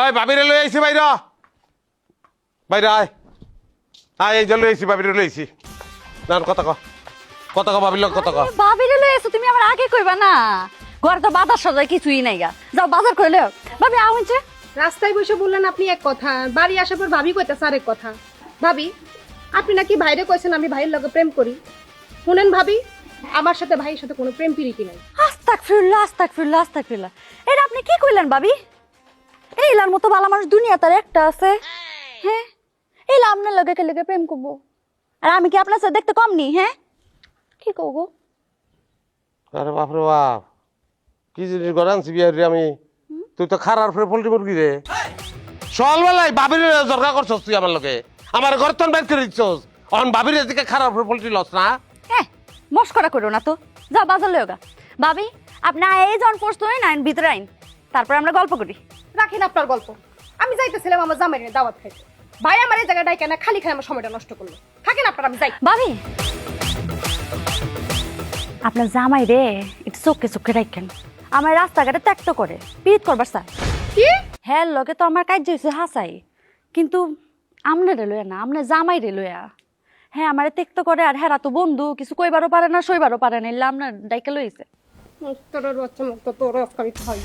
এই বাবিরে লই আইছি বাইর বাইরে আয় আয় এই যে লই আইছি বাবিরে লই আইছি। না কথা ক। কথা ক বাবির লোক কথা ক। লই এসো তুমি আমার আগে কইবা না। ঘরে তো বাজার সদাই কিছুই নাই গা। যাও বাজার করে লও। ভাবি আউনছে রাস্তায় বসে বললেন আপনি এক কথা বাড়ি আসার পর ভাবি কইতেছে আরেক কথা। ভাবি আপনি নাকি ভাইরে কইছেন আমি ভাইয়ের লগে প্রেম করি? শুনেন ভাবি আমার সাথে ভাইয়ের সাথে কোনো প্রেম প্রীতি নাই। আস্তাক ফিরলা আস্তাক ফিরলা আস্তাক ফিরলা এটা আপনি কি কইলেন ভাবি এইলার মতো ভালো মানুষ দুনিয়া তার একটা আছে। হ্যাঁ? এইলা আপনার লগে কে লগে প্রেম করব? আর আমি কি আপনার সাথে দেখতে কম নি হ্যাঁ? কি করব আরে বাপরে বাপ কি জিনিস করে আনছি বিয়ার রে আমি? তুই তো খারার ফেরে পোল্ট্রি মুরগি রে। চল বেলাই বাবির দরকার করছস তুই আমার লোকে আমার ঘর তন বাইর করে দিচ্ছস অন বাবির দিকে খারাপ ফেরে পোল্ট্রি লস না? হ্যাঁ মস্করা করো না তো। যা বাজার লও গা। ভাবি আপনি এই জন প্রস্তুত না আইন ভিতরে আইন। তারপর আমরা গল্প করি। রাখেন আপনার গল্প। আমি যাইতেছিলাম আমার জামাই নিয়ে দাওয়াত খাইতে। ভাই আমার এই জায়গাটায় কেন খালি খাই আমার সময়টা নষ্ট করল। থাকেন আপনার আমি যাই। ভাবি আপনার জামাই রে একটু চোখে চোখে রাখেন। আমার রাস্তাঘাটে ত্যাক্ত করে। পিট করবার স্যার। কি? হ্যাঁ লগে তো আমার কাজ হয়েছে হাসাই। কিন্তু আমনে রে লইয়া না আমনে জামাই রে লইয়া হ্যাঁ আমার ত্যক্ত করে আর হেরা তো বন্ধু কিছু কইবারও পারে না সইবারও পারে না এলে আপনার ডাইকে লইছে তোর বাচ্চা মুক্ত তোর আমি খাই